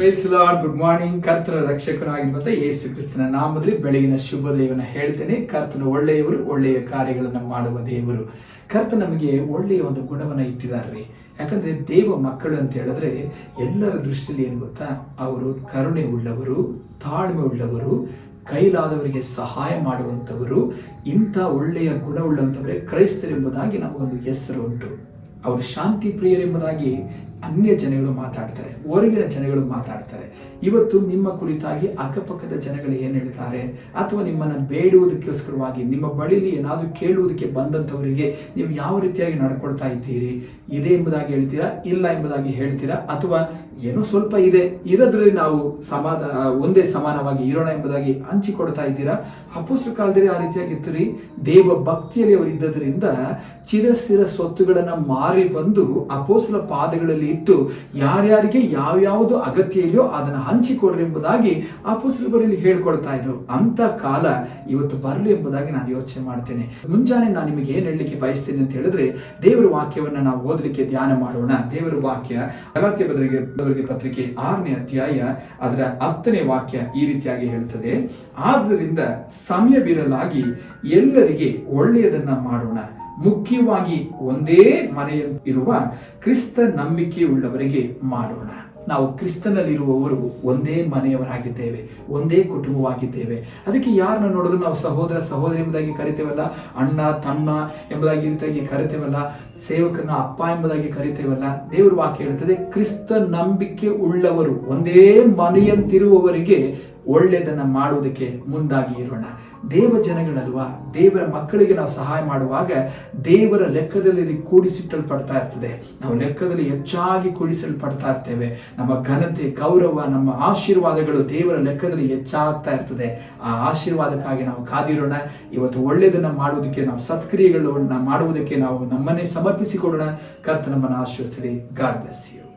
Price lord good morning ಕರ್ತನ ರಕ್ಷಕನಾಗಿರುವಂತ ಯೇಸು ಕ್ರಿಸ್ತನ ನಾಮದಲ್ಲಿ ಬೆಳಗಿನ ಶುಭೋದಯವನ್ನು ಹೇಳ್ತೇನೆ. ಕರ್ತನ ಒಳ್ಳೆಯವರು, ಒಳ್ಳೆಯ ಕಾರ್ಯಗಳನ್ನು ಮಾಡುವ ದೇವರು. ಕರ್ತ ನಮಗೆ ಒಳ್ಳೆಯ ಒಂದು ಗುಣವನ್ನು ಇಟ್ಟಿದ್ದಾರೆ ಯಾಕಂದ್ರೆ ದೇವ ಮಕ್ಕಳು ಅಂತ ಹೇಳಿದ್ರೆ ಎಲ್ಲರ ದೃಷ್ಟಿಯಲ್ಲಿ ಏನು ಗೊತ್ತಾ? ಅವರು ಕರುಣೆ ಉಳ್ಳವರು, ತಾಳ್ಮೆ ಉಳ್ಳವರು, ಕೈಲಾದವರಿಗೆ ಸಹಾಯ ಮಾಡುವಂಥವರು, ಇಂಥ ಒಳ್ಳೆಯ ಗುಣವುಳ್ಳಂಥವರೇ ಕ್ರೈಸ್ತರೆಂಬುದಾಗಿ ನಮಗೊಂದು ಹೆಸರು ಉಂಟು. ಅವರು ಶಾಂತಿ ಪ್ರಿಯರೆಂಬುದಾಗಿ ಅನ್ಯ ಜನಗಳು ಮಾತಾಡ್ತಾರೆ ಹೊರಗಿನ ಜನಗಳು ಮಾತಾಡ್ತಾರೆ. ಇವತ್ತು ನಿಮ್ಮ ಕುರಿತಾಗಿ ಅಕ್ಕಪಕ್ಕದ ಜನಗಳು ಏನು ಹೇಳ್ತಾರೆ? ಅಥವಾ ನಿಮ್ಮನ್ನು ಬೇಡುವುದಕ್ಕೋಸ್ಕರವಾಗಿ ನಿಮ್ಮ ಬಳಿಲಿ ಏನಾದರೂ ಕೇಳುವುದಕ್ಕೆ ಬಂದಂಥವರಿಗೆ ನೀವು ಯಾವ ರೀತಿಯಾಗಿ ನಡ್ಕೊಳ್ತಾ ಇದ್ದೀರಿ? ಇದೆ ಎಂಬುದಾಗಿ ಹೇಳ್ತೀರಾ? ಇಲ್ಲ ಎಂಬುದಾಗಿ ಹೇಳ್ತೀರಾ? ಅಥವಾ ಏನೋ ಸ್ವಲ್ಪ ಇದೆ, ಇರೋದ್ರಲ್ಲಿ ನಾವು ಸಮಾಧಾನ ಒಂದೇ ಸಮಾನವಾಗಿ ಇರೋಣ ಎಂಬುದಾಗಿ ಹಂಚಿಕೊಡ್ತಾ ಇದ್ದೀರಾ? ಅಪೋಸ್ಲ ಕಾಲದಲ್ಲಿ ಆ ರೀತಿಯಾಗಿ ಇರ್ತೀರಿ ದೇವ ಭಕ್ತಿಯಲ್ಲಿ ಅವರು ಇದ್ದದ್ರಿಂದ ಚಿರಸ್ಥಿರ ಸ್ವತ್ತುಗಳನ್ನ ಮಾರಿ ಬಂದು ಅಪೋಸಲ ಪಾದಗಳಲ್ಲಿ ಇಟ್ಟು ಯಾರ್ಯಾರಿಗೆ ಯಾವ್ಯಾವುದು ಅಗತ್ಯ ಇದೆಯೋ ಅದನ್ನ ಹಂಚಿಕೊಡ್ರಿ ಎಂಬುದಾಗಿ ಆ ಪುಸ್ತಕರಲ್ಲಿ ಹೇಳ್ಕೊಳ್ತಾ ಇದ್ರು. ಅಂತ ಕಾಲ ಇವತ್ತು ಬರಲಿ ಎಂಬುದಾಗಿ ನಾನು ಯೋಚನೆ ಮಾಡ್ತೇನೆ. ಮುಂಜಾನೆ ನಾನು ನಿಮಗೆ ಏನ್ ಹೇಳಲಿಕ್ಕೆ ಬಯಸ್ತೇನೆ ಅಂತ ಹೇಳಿದ್ರೆ, ದೇವರ ವಾಕ್ಯವನ್ನ ನಾವು ಓದಲಿಕ್ಕೆ ಧ್ಯಾನ ಮಾಡೋಣ. ದೇವರ ವಾಕ್ಯ ಗಲಾತ್ಯ ಬದಲಿಗೆ ಬದಲಿಗೆ ಪತ್ರಿಕೆ ಆರನೇ ಅಧ್ಯಾಯ ಅದರ ಹತ್ತನೇ ವಾಕ್ಯ ಈ ರೀತಿಯಾಗಿ ಹೇಳ್ತದೆ. ಆದ್ದರಿಂದ ಸಮಯವಿರಲಾಗಿ ಎಲ್ಲರಿಗೆ ಒಳ್ಳೆಯದನ್ನ ಮಾಡೋಣ. ಮುಖ್ಯವಾಗಿ ಒಂದೇ ಮನೆಯಲ್ಲಿರುವ ಕ್ರಿಸ್ತ ನಂಬಿಕೆ ಉಳ್ಳವರಿಗೆ ಮಾಡೋಣ. ನಾವು ಕ್ರಿಸ್ತನಲ್ಲಿರುವವರು ಒಂದೇ ಮನೆಯವರಾಗಿದ್ದೇವೆ, ಒಂದೇ ಕುಟುಂಬವಾಗಿದ್ದೇವೆ. ಅದಕ್ಕೆ ಯಾರನ್ನ ನೋಡಿದ್ರು ನಾವು ಸಹೋದರ, ಸಹೋದರಿ ಎಂಬುದಾಗಿ ಕರಿತೇವಲ್ಲ? ಅಣ್ಣ, ತಮ್ಮ ಎಂಬುದಾಗಿ ಕರಿತೇವಲ್ಲ? ಸೇವಕನ ಅಪ್ಪ ಎಂಬುದಾಗಿ ಕರಿತೇವಲ್ಲ? ದೇವರು ವಾಕ್ಯ ಹೇಳುತ್ತದೆ, ಕ್ರಿಸ್ತ ನಂಬಿಕೆ ಉಳ್ಳವರು ಒಂದೇ ಮನೆಯಂತಿರುವವರಿಗೆ ಒಳ್ಳೆಯದನ್ನ ಮಾಡುವುದಕ್ಕೆ ಮುಂದಾಗಿ ಇರೋಣ. ದೇವ ಜನಗಳಲ್ವಾ? ದೇವರ ಮಕ್ಕಳಿಗೆ ನಾವು ಸಹಾಯ ಮಾಡುವಾಗ ದೇವರ ಲೆಕ್ಕದಲ್ಲಿ ಕೂಡಿಸಿಟ್ಟಲ್ಪಡ್ತಾ ಇರ್ತದೆ. ನಾವು ಲೆಕ್ಕದಲ್ಲಿ ಹೆಚ್ಚಾಗಿ ಕೂಡಿಸಲ್ಪಡ್ತಾ ಇರ್ತೇವೆ. ನಮ್ಮ ಘನತೆ, ಗೌರವ, ನಮ್ಮ ಆಶೀರ್ವಾದಗಳು ದೇವರ ಲೆಕ್ಕದಲ್ಲಿ ಹೆಚ್ಚಾಗ್ತಾ ಇರ್ತದೆ. ಆ ಆಶೀರ್ವಾದಕ್ಕಾಗಿ ನಾವು ಕಾದಿರೋಣ. ಇವತ್ತು ಒಳ್ಳೆಯದನ್ನ ಮಾಡುವುದಕ್ಕೆ ನಾವು ಸತ್ಕ್ರಿಯೆಗಳನ್ನು ಮಾಡುವುದಕ್ಕೆ ನಾವು ನಮ್ಮನ್ನೇ ಸಮರ್ಪಿಸಿಕೊಡೋಣ. ಕರ್ತ ನಮ್ಮನ್ನು ಆಶ್ವಸರಿ ಗಾಡ್ ಬ್ಲೆಸ್ ಯು